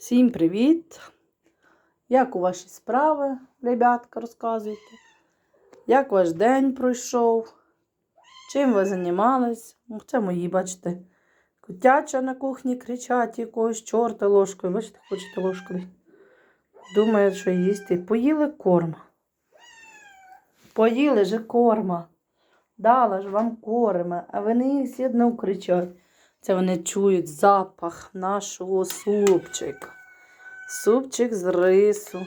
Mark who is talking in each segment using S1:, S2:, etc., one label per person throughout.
S1: Всім привіт! Як у ваші справи, ребятка, розказуйте? Як ваш день пройшов? Чим ви займались? Ну, Це мої, бачите, котяча на кухні кричать якогось чорта ложкою. Бачите, хочете ложкою. Думають, що їсти. Поїли корма. Поїли же корма. Дала ж вам корма, а вони всі одно кричать. Це вони чують запах нашого супчика. Супчик з рису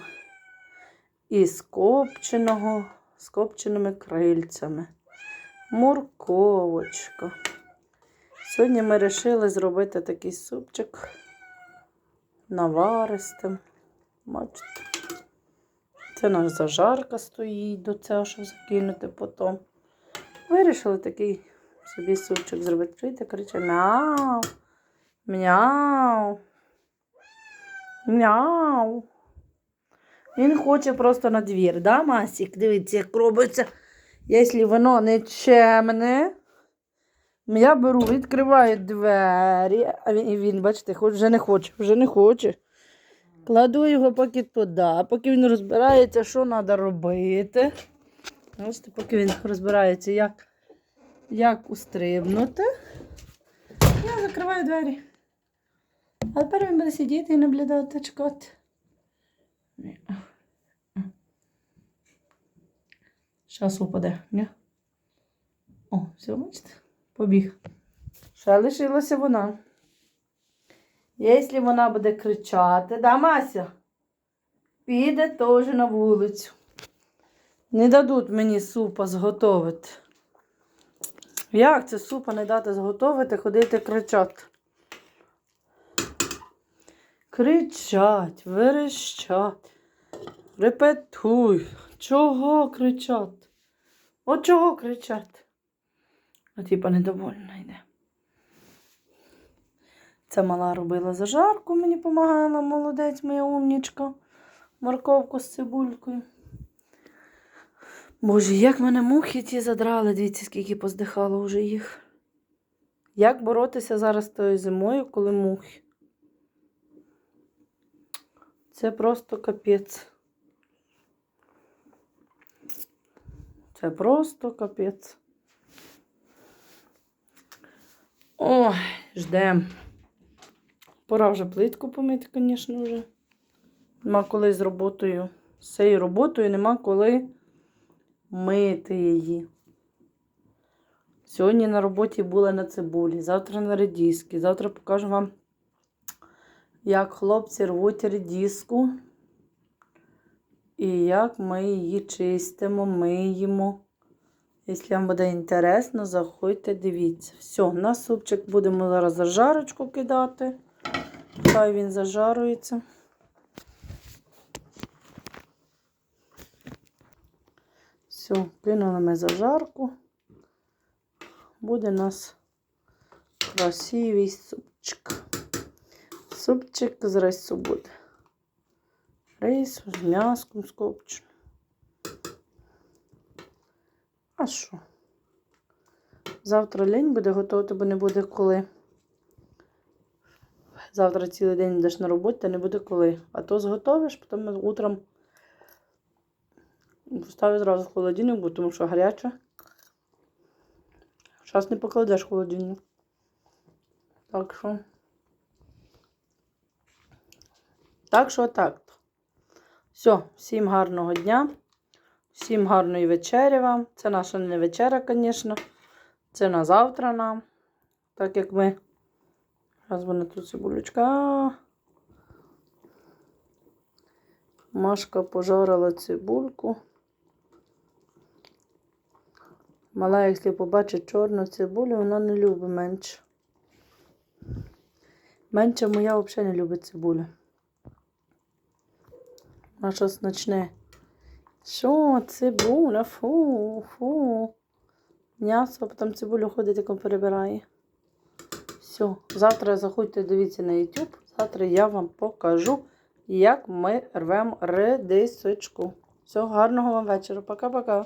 S1: і з копченого, копченими крильцями. Морковочка. Сьогодні ми вирішили зробити такий супчик наваристим. Бачите? Це наш зажарка стоїть до цього, щоб закинути потім. Вирішили такий собі супчик зробити. Чуєте, криче мяу. Мяу. Мяу. Він хоче просто на двір, да, Масік? Дивіться, як робиться. Якщо воно не чемне, я беру, відкриваю двері, а він, він, бачите, вже не хоче, вже не хоче. Кладу його поки туди, поки він розбирається, що треба робити. Бачите, поки він розбирається, як, як устрибнути. Я закриваю двері. А тепер він буде сидіти і наблюдати, чекати. Зараз упаде, ні? О, все, бачите? Побіг. Ще лишилася вона. Якщо вона буде кричати, да, Мася? Піде теж на вулицю. Не дадуть мені супа зготовити. Як це супа не дати зготовити, ходити кричати? Кричать, верещать, репетуй. Чого кричать? От чого кричать? А типа недовольна йде. Це мала робила зажарку, мені допомагала, молодець, моя умнічка. Морковку з цибулькою. Боже, як мене мухи ті задрали, дивіться, скільки поздихало вже їх. Як боротися зараз з тою зимою, коли мухи? Це просто капець. Це просто капець. Ой, ждем. Пора вже плитку помити, звісно, вже. Нема коли з роботою. З цією роботою нема коли мити її. Сьогодні на роботі була на цибулі, завтра на редіски. Завтра покажу вам, як хлопці рвуть редіску. І як ми її чистимо, миємо. Якщо вам буде інтересно, заходьте, дивіться. Все, на супчик будемо зараз зажарочку кидати. Хай він зажарується. Все, кинули ми зажарку. Буде у нас красивий супчик. Супчик з рису буде. Рис з м'яском скопченим. А що? Завтра лінь буде готувати, бо не буде коли. Завтра цілий день йдеш на роботу, та не буде коли. А то зготовиш, потім утром поставиш зразу в холодильник, бо тому що гаряче. Зараз не покладеш в холодильник. Так що. Так що так. Все, всім гарного дня, всім гарної вечері вам. Це наша не вечеря, звісно. Це на завтра нам. Так як ми. Раз вона тут цибулечка. Машка пожарила цибульку. Мала, якщо побачить чорну цибулю, вона не любить менше. Менше моя взагалі не любить цибулю. А щось начне. Що, цибуля? Фу, фу. М'ясо, потім цибулю ходить, яку перебирає. Все, завтра заходьте, дивіться на YouTube. Завтра я вам покажу, як ми рвемо редисочку. Все, гарного вам вечора. Пока-пока.